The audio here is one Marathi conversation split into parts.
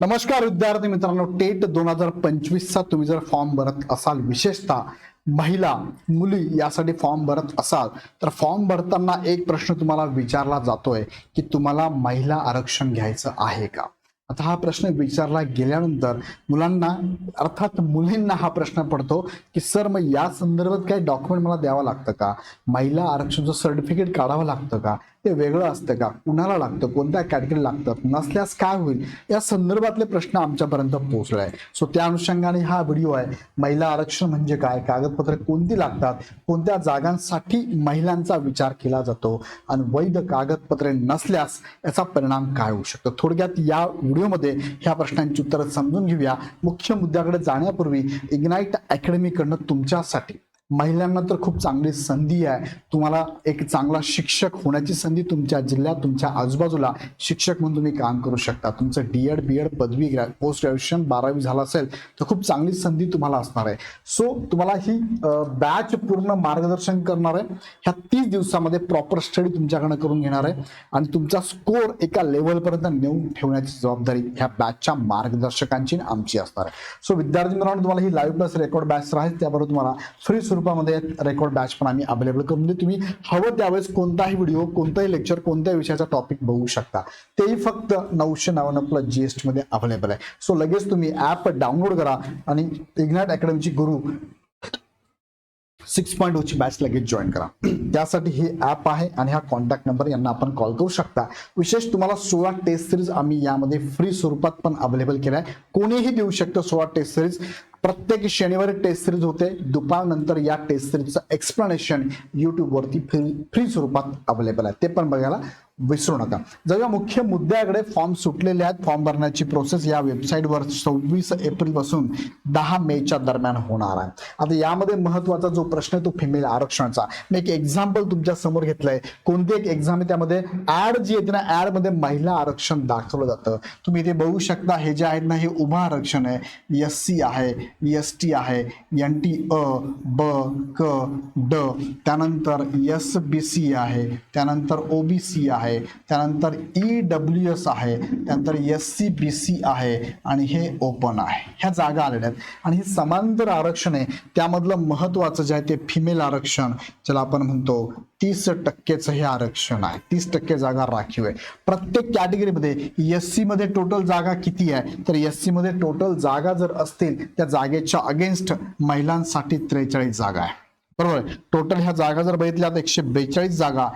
नमस्कार विद्यार्थी मित्रांनो टेट दोन हजार पंचवीसचा तुम्ही जर फॉर्म भरत असाल विशेषतः महिला मुली यासाठी फॉर्म भरत असाल तर फॉर्म भरताना एक प्रश्न तुम्हाला विचारला जातोय की तुम्हाला महिला आरक्षण घ्यायचं आहे का? आता हा प्रश्न विचारला गेल्यानंतर मुलांना अर्थात मुलींना हा प्रश्न पडतो की सर मग या संदर्भात काही डॉक्युमेंट मला द्यावं लागतं का? महिला आरक्षणचं सर्टिफिकेट काढावं लागतं का? ते वेगळं असतं का? कुणाला लागतं? कोणत्या कॅटेगरी लागतात नसल्यास काय होईल? या संदर्भातले प्रश्न आमच्यापर्यंत पोहोचले आहे सो त्या अनुषंगाने हा व्हिडिओ आहे. महिला आरक्षण म्हणजे काय? कागदपत्र कोणती लागतात? कोणत्या जागांसाठी महिलांचा विचार केला जातो? आणि वैध कागदपत्रे नसल्यास याचा परिणाम काय होऊ शकतो? थोडक्यात या व्हिडिओमध्ये ह्या प्रश्नांची उत्तरं समजून घेऊया. मुख्य मुद्द्याकडे जाण्यापूर्वी इग्नाईट अकॅडमीकडनं तुमच्यासाठी महिलांना तर खूप चांगली संधी आहे. तुम्हाला एक चांगला शिक्षक होण्याची संधी तुमच्या जिल्ह्यात तुमच्या आजूबाजूला शिक्षक म्हणून तुम्ही काम करू शकता. तुमचं डी एड बी एड पदवी पोस्ट ग्रॅज्युएशन बारावी झालं असेल तर खूप चांगली संधी तुम्हाला असणार आहे. सो तुम्हाला ही बॅच पूर्ण मार्गदर्शन करणार आहे. ह्या तीस दिवसामध्ये प्रॉपर स्टडी तुमच्याकडनं करून घेणार आहे. आणि तुमचा स्कोर एका लेवलपर्यंत नेऊन ठेवण्याची जबाबदारी ह्या बॅचच्या मार्गदर्शकांची आमची असणार आहे. सो विद्यार्थी मित्रांनो तुम्हाला ही लाईव्ह प्लस रेकॉर्ड बॅच राहील त्याबरोबर तुम्हाला फ्री स्वरूपामध्ये रेकॉर्ड बॅच पण आम्ही अवेलेबल करून देऊ तुम्ही हवं त्यावेळेस कोणताही व्हिडिओ कोणताही लेक्चर कोणत्याही विषयाचा टॉपिक बघू शकता. तेही फक्त नऊशे नव्याण्णव प्लस जीएसटी मध्ये अवेलेबल आहे. सो लगेच तुम्ही ऍप डाउनलोड करा आणि इग्नॅट अकॅडमीची गुरु सिक्स पॉईंट ओची बॅच लगेच जॉईन करा. त्यासाठी हे ॲप आहे आणि हा कॉन्टॅक्ट नंबर यांना आपण कॉल करू शकता. विशेष तुम्हाला सोळा टेस्ट सिरीज आम्ही यामध्ये फ्री स्वरूपात पण अवेलेबल केला आहे कोणीही देऊ शकतं सोळा टेस्ट सिरीज प्रत्येक शनिवारी टेस्ट सिरीज होते. दुपारनंतर या टेस्ट सिरीजचं एक्सप्लेनेशन यूट्यूबवरती फ्री फ्री स्वरूपात अवेलेबल आहे. ते पण बघायला विसरू नका. जेव्हा मुख्य मुद्द्याकडे. फॉर्म सुटलेले आहेत. फॉर्म भरण्याची प्रोसेस या वेबसाईटवर सव्वीस एप्रिलपासून दहा मेच्या दरम्यान होणार आहे. आता यामध्ये महत्त्वाचा जो प्रश्न आहे तो फिमेल आरक्षणाचा. मी एक एक्झाम्पल तुमच्यासमोर घेतलंय. कोणती एक एक्झाम आहे? त्यामध्ये ऍड जी येते ना ऍडमध्ये महिला आरक्षण दाखवलं जातं. तुम्ही इथे बघू शकता हे जे आहेत ना हे उभं आरक्षण आहे. एस सी आहे एस टी आहे एन टी अ ब क ड त्यानंतर एस बी सी आहे. त्यानंतर ओ बी सी आहे. त्यानंतर ई डब्ल्यू एस आहे. त्यानंतर एस सी बी सी आहे. आणि हे ओपन आहे. ह्या जागा आलेल्या आहेत. आणि हे समांतर आरक्षण आहे. त्यामधलं महत्वाचं जे आहे ते फिमेल आरक्षण ज्याला आपण म्हणतो तीस टक्केचं हे आरक्षण आहे. तीस टक्के जागा राखीव आहे. प्रत्येक कॅटेगरीमध्ये एस सी मध्ये टोटल जागा किती आहे? तर एस सी मध्ये टोटल जागा जर असतील त्या जागेच्या अगेन्स्ट महिलांसाठी त्रेचाळीस जागा आहे. बरोबर टोटल ह्या जागा जर बघितल्या तर एकशे बेचाळीस जागा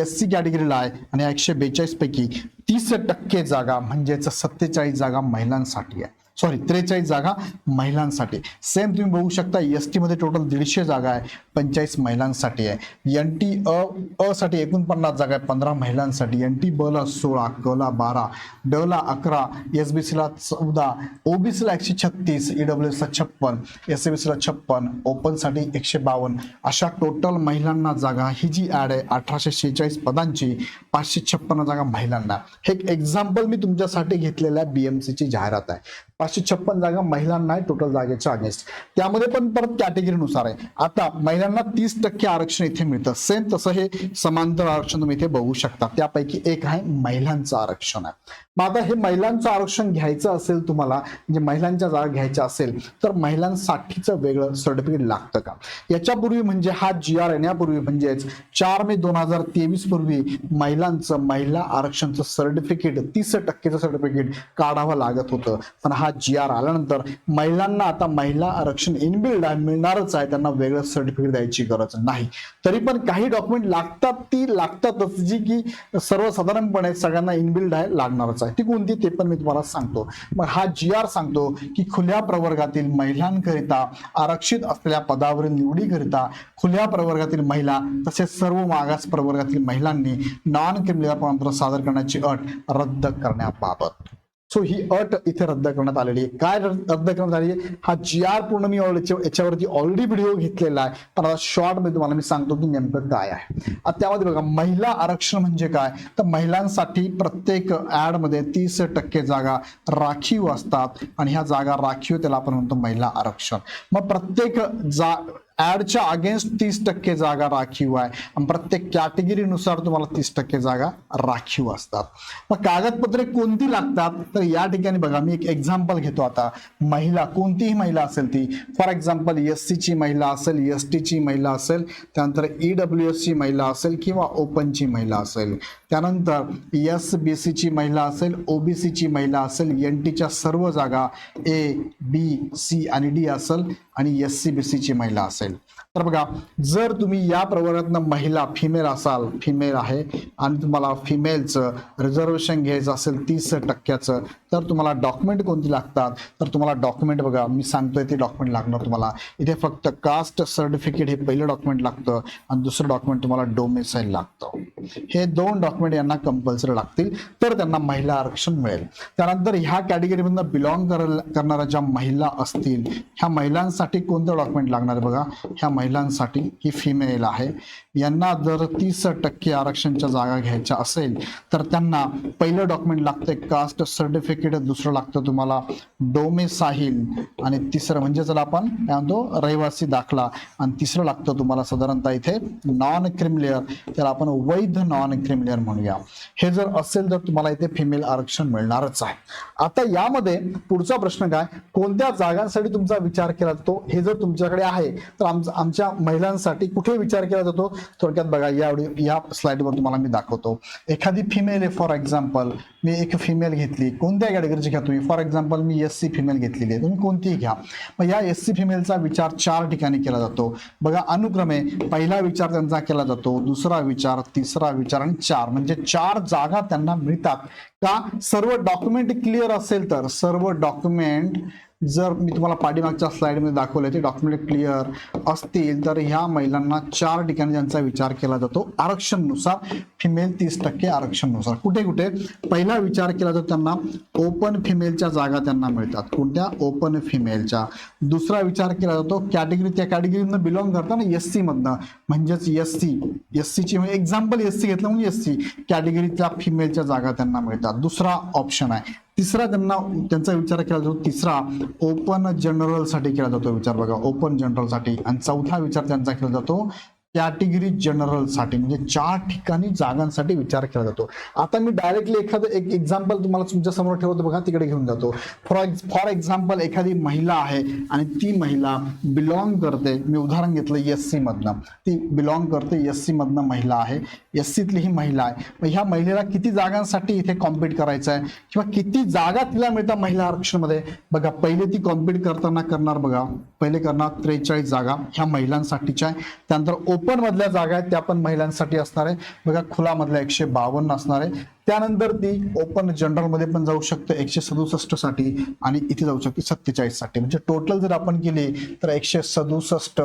एस सी कॅटेगरीला आहे आणि एकशे बेचाळीस पैकी तीस टक्के जागा म्हणजेच सत्तेचाळीस जागा महिलांसाठी आहे. सॉरी त्रेचाळीस जागा महिलांसाठी. सेम तुम्ही बघू शकता एस टी मध्ये टोटल दीडशे जागा आहे पंचेचाळीस महिलांसाठी आहे. एन टी अ असाठी साठी एकोणपन्नास जागा आहे पंधरा महिलांसाठी. एन टी ब ला सोळा कला बारा ड ला अकरा एस बी सीला चौदा ओबीसी ला एकशे छत्तीस ईडब्ल्यू ला छप्पन एस बी सी ला छप्पन ओपनसाठी एकशे बावन्न. अशा टोटल महिलांना जागा ही जी ऍड आहे अठराशे शेहेचाळीस पदांची पाचशे छप्पन्न जागा महिलांना. हे एक एक्झाम्पल मी तुमच्यासाठी घेतलेल्या बीएमसी ची जाहिरात आहे. पाचशे छप्पन जागा महिलांना आहे टोटल जागेच्या अगेन्स्ट त्यामध्ये पण परत कॅटेगरीनुसार आहे. आता महिलांना तीस टक्के आरक्षण इथे मिळतं. सेम तसं हे समांतर आरक्षण तुम्ही इथे बघू शकता. त्यापैकी एक आहे महिलांचं आरक्षण. आहे मग आता हे महिलांचं आरक्षण घ्यायचं असेल तुम्हाला म्हणजे महिलांच्या जागा घ्यायच्या असेल तर महिलांसाठीचं वेगळं सर्टिफिकेट लागतं का? याच्यापूर्वी म्हणजे हा जी आर येण्यापूर्वी म्हणजेच चार मे दोन हजार तेवीस पूर्वी महिलांचं महिला आरक्षणचं सर्टिफिकेट तीस टक्केचं सर्टिफिकेट काढावं लागत होतं. पण हा जी आर आल्यानंतर महिलांना आता महिला आरक्षण इनबिल्ड आहे मिळणारच आहे त्यांना वेगळं सर्टिफिकेट द्यायची गरज नाही. तरी पण काही डॉक्युमेंट लागतात ती लागतातच जी की सर्वसाधारणपणे सगळ्यांना इनबिल्ड आहे लागणारच आहे. ती कोणती ते पण मी तुम्हाला सांगतो. मग हा जी आर सांगतो की खुल्या प्रवर्गातील महिलांकरिता आरक्षित असलेल्या पदावरील निवडीकरिता खुल्या प्रवर्गातील महिला तसेच सर्व मागास प्रवर्गातील महिलांनी नॉन क्रिमिनल प्रमाणपत्र सादर करण्याची अट रद्द करण्याबाबत. सो ही अट इथे रद्द करण्यात आलेली आहे. काय रद्द करण्यात आली आहे? हा जी आर पूर्ण मी याच्यावरती ऑलरेडी व्हिडिओ घेतलेला आहे. पण आता शॉर्टमध्ये तुम्हाला मी सांगतो की नेमकं काय आहे. आता त्यामध्ये बघा महिला आरक्षण म्हणजे काय? तर महिलांसाठी प्रत्येक ऍडमध्ये तीस टक्के जागा राखीव असतात. आणि ह्या जागा राखीव त्याला आपण म्हणतो महिला आरक्षण. मग प्रत्येक जा ऍडच्या अगेन्स्ट तीस टक्के जागा राखीव आहे. प्रत्येक कॅटेगरीनुसार तुम्हाला तीस टक्के जागा राखीव असतात. मग कागदपत्रे कोणती लागतात? तर या ठिकाणी बघा मी एक एक्झाम्पल घेतो आता. महिला कोणतीही महिला असेल ती. फॉर एक्झाम्पल एस सीची महिला असेल एस टीची महिला असेल त्यानंतर ई डब्ल्यू एस ची महिला असेल किंवा ओपनची महिला असेल. त्यानंतर एस बी ची महिला असेल ओबीसीची महिला असेल एन टीच्या सर्व जागा ए बी सी आणि डी असेल आणि एस सी बी ची महिला असेल. तर बघा जर तुम्ही या प्रवर्गातनं महिला फिमेल असाल फिमेल आहे आणि तुम्हाला फिमेलचं रिझर्वेशन घ्यायचं असेल तीस टक्क्याचं तर तुम्हाला डॉक्युमेंट कोणती लागतात? तर तुम्हाला डॉक्युमेंट बघा मी सांगतोय ते डॉक्युमेंट लागणार तुम्हाला. इथे फक्त कास्ट सर्टिफिकेट हे पहिलं डॉक्युमेंट लागतं आणि दुसरं डॉक्युमेंट तुम्हाला डोमेसाईल लागतं. हे दोन डॉक्युमेंट यांना कंपल्सरी लागतील तर त्यांना महिला आरक्षण मिळेल. त्यानंतर ह्या कॅटेगरीमधनं बिलॉंग करणाऱ्या ज्या महिला असतील ह्या महिलांसाठी कोणतं डॉक्युमेंट लागणार बघा? ह्या महिलांसाठी ही फिमेल आहे. यांना जर तीस टक्के आरक्षणच्या जागा घ्यायच्या असेल तर त्यांना पहिलं डॉक्युमेंट लागतंय कास्ट सर्टिफिकेट दुसरं लागतं तुम्हाला डोमेसाहिल आणि तिसरं म्हणजे जर आपण काय म्हणतो रहिवासी दाखला आणि तिसरं लागतं तुम्हाला साधारणतः इथे नॉन क्रिमिलेअर त्याला आपण वैध नॉन क्रिमिलेअर म्हणूया. हे जर असेल तर तुम्हाला इथे फिमेल आरक्षण मिळणारच आहे. आता यामध्ये पुढचा प्रश्न काय? कोणत्या जागांसाठी तुमचा विचार केला जातो? हे जर तुमच्याकडे आहे तर आमचा आमच्या महिलांसाठी कुठे विचार केला जातो? थोडक्यात बघा या या स्लाइडवर तुम्हाला मी दाखवतो. एखादी फिमेल आहे फॉर एक्झाम्पल मी एक फिमेल घेतली. कोणत्या कॅटेगरीची घ्या तुम्ही? फॉर एक्झाम्पल मी एस सी फिमेल घेतलेली आहे. तुम्ही कोणतीही घ्या. मग या एस सी फिमेलचा विचार चार ठिकाणी केला जातो. बघा अनुक्रमे पहिला विचार त्यांचा केला जातो दुसरा विचार तिसरा विचार आणि चार. म्हणजे चार जागा त्यांना मिळतात. का? सर्व डॉक्युमेंट क्लिअर असेल तर सर्व डॉक्युमेंट जर मी तुम्हाला पाठीमागच्या स्लाईडमध्ये दाखवले ते डॉक्युमेंट क्लिअर असतील तर ह्या महिलांना चार ठिकाणी ज्यांचा विचार केला जातो. आरक्षणनुसार फिमेल तीस टक्के आरक्षणनुसार. कुठे कुठे? पहिला विचार केला जातो त्यांना ओपन फिमेलच्या जागा त्यांना मिळतात. कोणत्या? ओपन फिमेलच्या दुसरा विचार केला जातो कॅटेगरी त्या कॅटेगरीमधनं बिलॉंग करताना एस सीमधनं म्हणजेच एस सी एस सीची एक्झाम्पल एस सी घेतलं म्हणजे एस सी कॅटेगरीतल्या फिमेलच्या जागा त्यांना मिळतात. दुसरा ऑप्शन आहे तिसरा त्यांना त्यांचा विचार केला जातो तिसरा ओपन जनरलसाठी केला जातो विचार बघा ओपन जनरलसाठी आणि चौथा विचार त्यांचा केला जातो कॅटेगरी जनरलसाठी म्हणजे चार ठिकाणी जागांसाठी विचार केला जातो. आता मी डायरेक्टली एखादं एक एक्झाम्पल तुम्हाला तुमच्यासमोर ठेवतो बघा तिकडे घेऊन जातो. फॉर फॉर एक्झाम्पल एखादी महिला आहे आणि ती महिला बिलॉंग करते मी उदाहरण घेतलं एस सी मधनं. ती बिलॉंग करते एस सी मधनं महिला आहे. एस सीतली ही महिला आहे. मग ह्या महिलेला किती जागांसाठी इथे कॉम्पिट करायचं आहे किंवा किती जागा तिला मिळतात महिला आरक्षणमध्ये? बघा पहिले ती कॉम्पिट करताना करणार बघा. पहिले करणार त्रेचाळीस जागा ह्या महिलांसाठीच्या आहे. त्यानंतर ओपन मधल्या जागा आहेत त्या पण महिलांसाठी असणार आहे. बघा खुला मधल्या एकशे बावन्न असणार आहे. त्यानंतर ती ओपन जनरलमध्ये पण जाऊ शकते एकशे सदुसष्टसाठी आणि इथे जाऊ शकते सत्तेचाळीससाठी म्हणजे टोटल जर आपण केली तर एकशे सदुसष्ट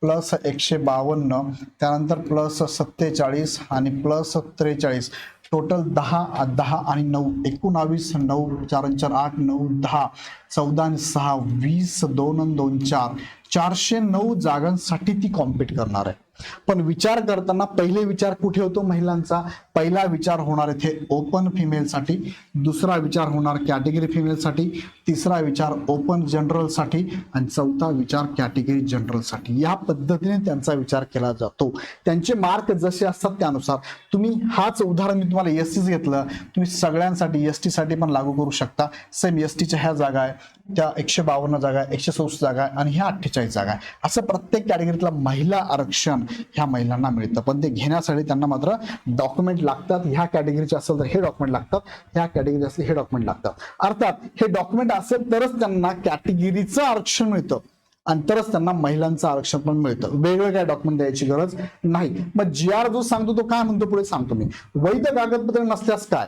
प्लस एकशे बावन्न त्यानंतर प्लस सत्तेचाळीस आणि प्लस त्रेचाळीस. टोटल दहा दहा आणि नऊ एकोणावीस नऊ चार चार आठ नऊ दहा चौदा आणि सहा वीस दोन दोन चार. चारशे नऊ जागांसाठी ती कॉम्पिट करणार आहे. पण विचार करताना पहिले विचार कुठे होतो महिलांचा? पहिला विचार होणार इथे ओपन फिमेलसाठी दुसरा विचार होणार कॅटेगरी फिमेलसाठी तिसरा विचार ओपन जनरलसाठी आणि चौथा विचार कॅटेगरी जनरलसाठी या पद्धतीने त्यांचा विचार केला जातो. त्यांचे मार्क जसे असतात त्यानुसार. तुम्ही हाच उदाहरण मी तुम्हाला एस टीच घेतलं. तुम्ही सगळ्यांसाठी एससाठी पण लागू करू शकता. सेम एस टीच्या ह्या जागा आहे. त्या एकशे बावन्न जागा आहे एकशे चौसष्ट जागा आहे आणि ह्या अठ्ठेचाळीस जागा आहे. असं प्रत्येक कॅटेगरीतला महिला आरक्षण ह्या महिलांना मिळतं. पण ते घेण्यासाठी त्यांना मात्र डॉक्युमेंट लागतात. ह्या कॅटेगरीचे असेल तर हे डॉक्युमेंट लागतात. ह्या कॅटेगरी असेल हे डॉक्युमेंट लागतात. अर्थात हे डॉक्युमेंट असेल तरच त्यांना कॅटेगरीचं आरक्षण मिळतं. आणि तरच त्यांना महिलांचं आरक्षण पण मिळतं. वेगळं काय डॉक्युमेंट द्यायची गरज नाही. मग जी आर जो सांगतो तो काय म्हणतो पुढे सांगतो मी. वैध कागदपत्र नसल्यास काय?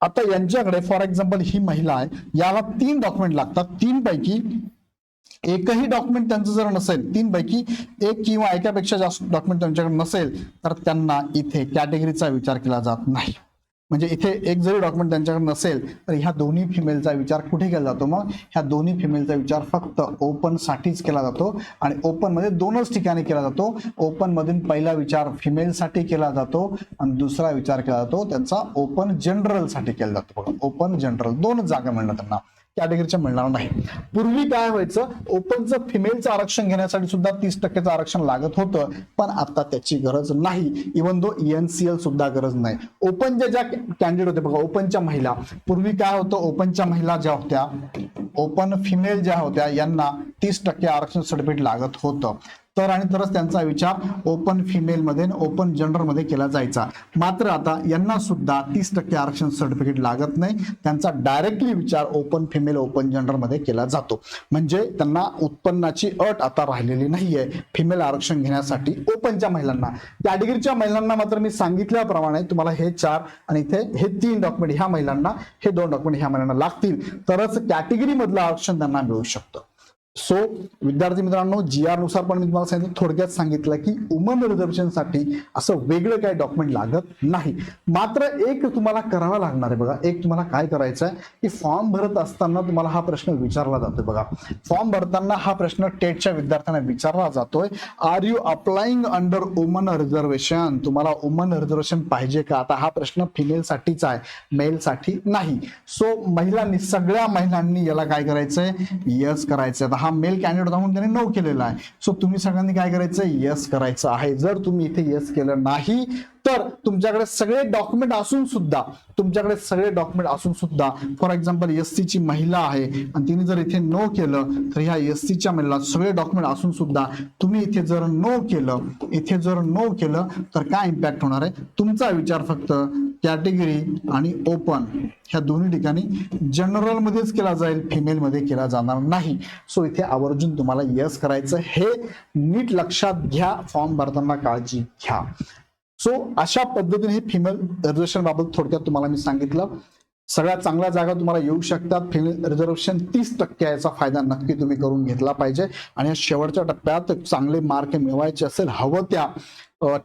आता यांच्याकडे फॉर एक्झाम्पल ही महिला आहे. याला तीन डॉक्युमेंट लागतात. तीन पैकी एकही डॉक्युमेंट त्यांचं जर नसेल तीन पैकी एक किंवा एकापेक्षा जास्त डॉक्युमेंट त्यांच्याकडे नसेल तर त्यांना इथे कॅटेगरीचा विचार केला जात नाही. म्हणजे इथे एक जरी डॉक्युमेंट त्यांच्याकडे नसेल तर ह्या दोन्ही फिमेलचा विचार कुठे केला जातो मग? ह्या दोन्ही फिमेलचा विचार फक्त ओपन साठीच केला जातो आणि ओपनमध्ये दोनच ठिकाणी केला जातो. ओपनमधून पहिला विचार फिमेलसाठी केला जातो आणि दुसरा विचार केला जातो. त्यांचा ओपन जनरलसाठी केला जातो. बघा ओपन जनरल दोनच जागा मिळणार त्यांना. कॅटेगरीच्या मिळणार नाही. पूर्वी काय व्हायचं ओपनचं फिमेलचं आरक्षण घेण्यासाठी सुद्धा तीस टक्केचं आरक्षण लागत होतं पण आता त्याची गरज नाही. इवन दो एनसीएल सुद्धा गरज नाही. ओपनच्या ज्या कॅन्डिडेट होते बघा ओपनच्या महिला. पूर्वी काय होतं ओपनच्या महिला ज्या होत्या ओपन फिमेल ज्या होत्या यांना तीस टक्के आरक्षण सर्टिफिकेट लागत होतं. तर आणि तरच त्यांचा विचार ओपन फिमेल मध्ये ओपन जनरलमध्ये केला जायचा. मात्र आता यांना सुद्धा तीस टक्के आरक्षण सर्टिफिकेट लागत नाही. त्यांचा डायरेक्टली विचार ओपन फिमेल ओपन जनरलमध्ये केला जातो. म्हणजे त्यांना उत्पन्नाची अट आता राहिलेली नाहीये. फिमेल आरक्षण घेण्यासाठी ओपनच्या महिलांना. कॅटेगरीच्या महिलांना मात्र मी सांगितल्याप्रमाणे तुम्हाला हे चार आणि इथे हे तीन डॉक्युमेंट ह्या महिलांना हे दोन डॉक्युमेंट ह्या महिलांना लागतील. तरच कॅटेगरी मधलं आरक्षण त्यांना मिळू शकतं. सो विद्यार्थी मित्रांनो जी आरनुसार पण मी तुम्हाला सांगितलं थोडक्यात सांगितलं की वुमन रिझर्वेशनसाठी असं वेगळं काही डॉक्युमेंट लागत नाही. मात्र एक तुम्हाला करावा लागणार आहे बघा. एक तुम्हाला काय करायचं आहे की फॉर्म भरत असताना तुम्हाला हा प्रश्न विचारला जातोय बघा. फॉर्म भरताना हा प्रश्न टेटच्या विद्यार्थ्यांना विचारला जातोय. Are you applying under woman reservation तुम्हाला वुमन रिझर्वेशन पाहिजे का? आता हा प्रश्न फिमेलसाठीचा आहे मेलसाठी नाही. सो महिलांनी सगळ्या महिलांनी याला काय करायचंय? यस करायचंय. हा मेल कॅन्डिडेट होता म्हणून त्याने नो केलेला आहे. सो तुम्ही सगळ्यांनी काय करायचं? यस करायचं आहे. जर तुम्ही इथे यस केलं नाही तर तुमच्याकडे सगळे डॉक्युमेंट असून सुद्धा तुमच्याकडे सगळे डॉक्युमेंट असून सुद्धा फॉर एक्झाम्पल एस ची महिला आहे आणि तिने जर इथे नो केलं तर ह्या एस च्या महिला सगळे डॉक्युमेंट असून सुद्धा तुम्ही इथे जर नो केलं इथे जर नो केलं तर काय इम्पॅक्ट होणार आहे? तुमचा विचार फक्त कॅटेगरी आणि ओपन ह्या दोन्ही ठिकाणी जनरल मध्येच केला जाईल फिमेल मध्ये केला जाणार नाही. सो इथे आवर्जून तुम्हाला यस करायचं हे नीट लक्षात घ्या फॉर्म भरताना काळजी घ्या. सो अशा पद्धतीने हे फिमेल रिझर्वेशन बाबत थोडक्यात तुम्हाला मी सांगितलं. सगळ्यात चांगल्या जागा तुम्हाला येऊ शकतात. फिमेल रिझर्वेशन तीस टक्के याचा फायदा नक्की तुम्ही करून घेतला पाहिजे. आणि या शेवटच्या टप्प्यात चांगले मार्क मिळवायचे असेल हवं त्या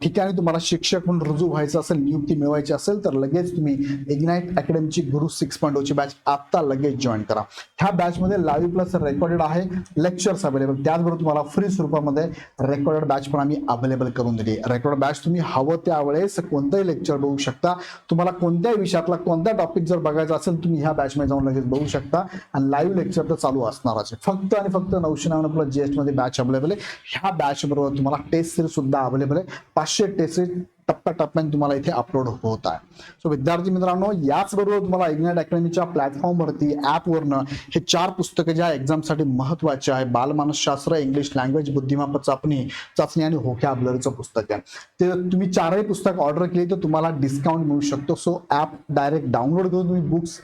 ठिकाणी तुम्हाला शिक्षक म्हणून रुजू व्हायचं असेल नियुक्ती मिळवायची असेल तर लगेच तुम्ही इग्नाइट अकॅडमीची गुरु सिक्स पॉईंट ओची बॅच आता लगेच जॉईन करा. ह्या बॅचमध्ये लाईव्ह प्लस रेकॉर्डेड आहे लेक्चर्स अवेलेबल त्याचबरोबर तुम्हाला फ्री स्वरूपामध्ये रेकॉर्डेड बॅच पण आम्ही अवेलेबल करून दिली. रेकॉर्ड बॅच तुम्ही हवं त्यावेळेस कोणतंही लेक्चर बघू शकता. तुम्हाला कोणत्याही विषयातला कोणता टॉपिक जर बघायचा असेल तुम्ही ह्या बॅचमध्ये जाऊन लगेच बघू शकता. आणि लाईव्ह लेक्चर तर चालू असणारच आहे. फक्त आणि फक्त नऊशे नव्याण्णव प्लस जीएसमध्ये बॅच अवेलेबल आहे. ह्या बॅच बरोबर तुम्हाला टेस्ट सिरीज सुद्धा अवेलेबल आहे. पाचशे टेस्ट टप्प्याटप्प्याने तुम्हाला इथे अपलोड होत आहे. सो विद्यार्थी मित्रांनो याचबरोबर तुम्हाला इग्नाइट अकॅडमीच्या प्लॅटफॉर्मवरती ॲपवरनं हे चार पुस्तकं ज्या एक्झामसाठी महत्त्वाचे आहे बालमानसशास्त्र इंग्लिश लँग्वेज बुद्धिमाप चाचणी चाचणी आणि होक्या होकॅबलरीचं पुस्तक आहे. ते तुम्ही चारही पुस्तक ऑर्डर केली तर तुम्हाला डिस्काउंट मिळू शकतो. सो ॲप डायरेक्ट डाउनलोड करून तुम्ही बुक्स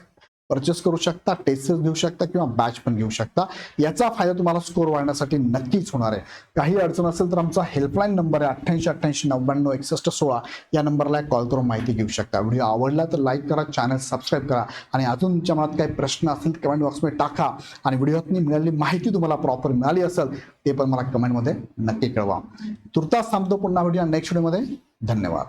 परचेस करू शकता टेस्टेस घेऊ शकता किंवा बॅच पण घेऊ शकता. याचा फायदा तुम्हाला स्कोर वाढण्यासाठी नक्कीच होणार आहे. काही अडचण असेल तर आमचा हेल्पलाईन नंबर आहे अठ्ठ्याऐंशी अठ्ठ्याऐंशी नव्याण्णव एकसष्ट सोळा. या नंबरला कॉल करून माहिती घेऊ शकता. व्हिडिओ आवडला तर लाईक करा चॅनल सबस्क्राईब करा. आणि अजून तुमच्या मनात काही प्रश्न असतील कमेंट बॉक्समध्ये टाका. आणि व्हिडिओतनी मिळालेली माहिती तुम्हाला प्रॉपर मिळाली असेल ते पण मला कमेंटमध्ये नक्की कळवा. तुर्तास थांबतो पुन्हा व्हिडिओ. नेक्स्ट व्हिडिओमध्ये धन्यवाद.